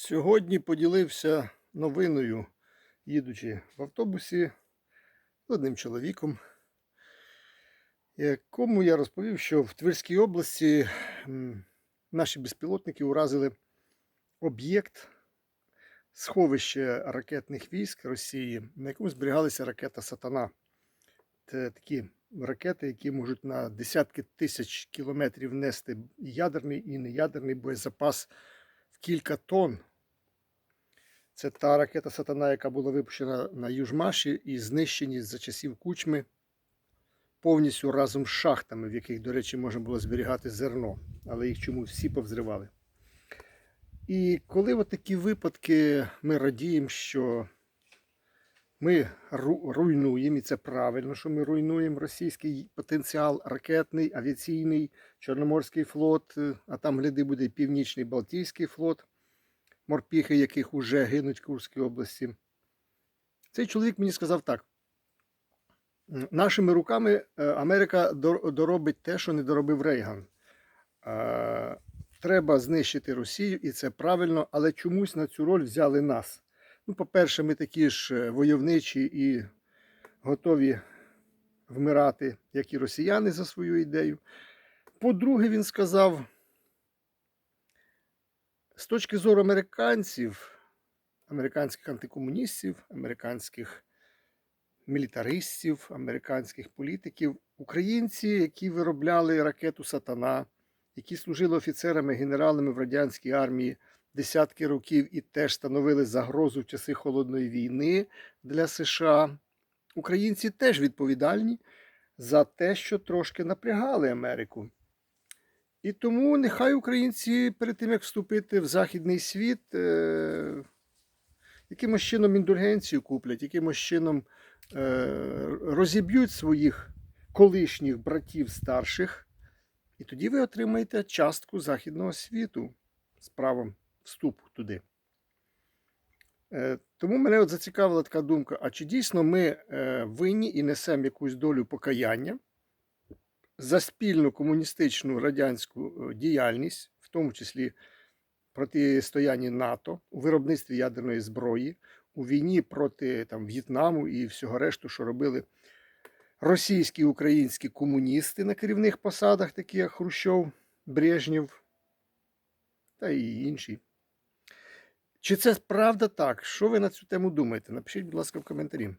Сьогодні поділився новиною, їдучи в автобусі з одним чоловіком, якому я розповів, що в Тверській області наші безпілотники уразили об'єкт сховище ракетних військ Росії, на якому зберігалася ракета Сатана. Це такі ракети, які можуть на десятки тисяч кілометрів нести ядерний і неядерний боєзапас в кілька тонн. Це та ракета Сатана, яка була випущена на Южмаші і знищені за часів кучми повністю разом з шахтами, в яких, до речі, можна було зберігати зерно, але їх чомусь всі повзривали. І коли от такі випадки ми радіємо, що ми руйнуємо, і це правильно, що ми руйнуємо російський потенціал ракетний, авіаційний, Чорноморський флот, а там, гляди, буде Північний Балтійський флот, морпіхи, яких уже гинуть в Курській області. Цей чоловік мені сказав так: нашими руками е, Америка доробить те, що не доробив Рейган. Е, Треба знищити Росію, і це правильно, але чомусь на цю роль взяли нас. Ну, по-перше, ми такі ж е, войовничі і готові вмирати, як і росіяни, за свою ідею. По-друге, він сказав, точки зору американців, американських антикомуністів, американських мілітаристів, американських політиків, українці, які виробляли ракету Сатана, які служили офіцерами, генералами в радянській армії десятки років і теж становили загрозу в часи холодної війни для США. Українці теж відповідальні за те, що трошки напрягали Америку. І тому нехай українці перед тим, як вступити в західний світ, е, якимось чином індульгенцію куплять, якимось чином е, розіб'ють своїх колишніх братів старших, і тоді ви отримаєте частку західного світу з правом вступу туди. Е, Тому мене от зацікавила така думка: а чи дійсно ми е, винні і несемо якусь долю покаяння за спільну комуністичну радянську е, діяльність, в тому числі протистояння НАТО у виробництві ядерної зброї, у війні проти там, В'єтнаму і всього решту, що робили російські і українські комуністи на керівних посадах, такі як Хрущов, Брежнєв та і інші. Чи це правда так? Що ви на цю тему думаєте? Напишіть, будь ласка, в коментарі.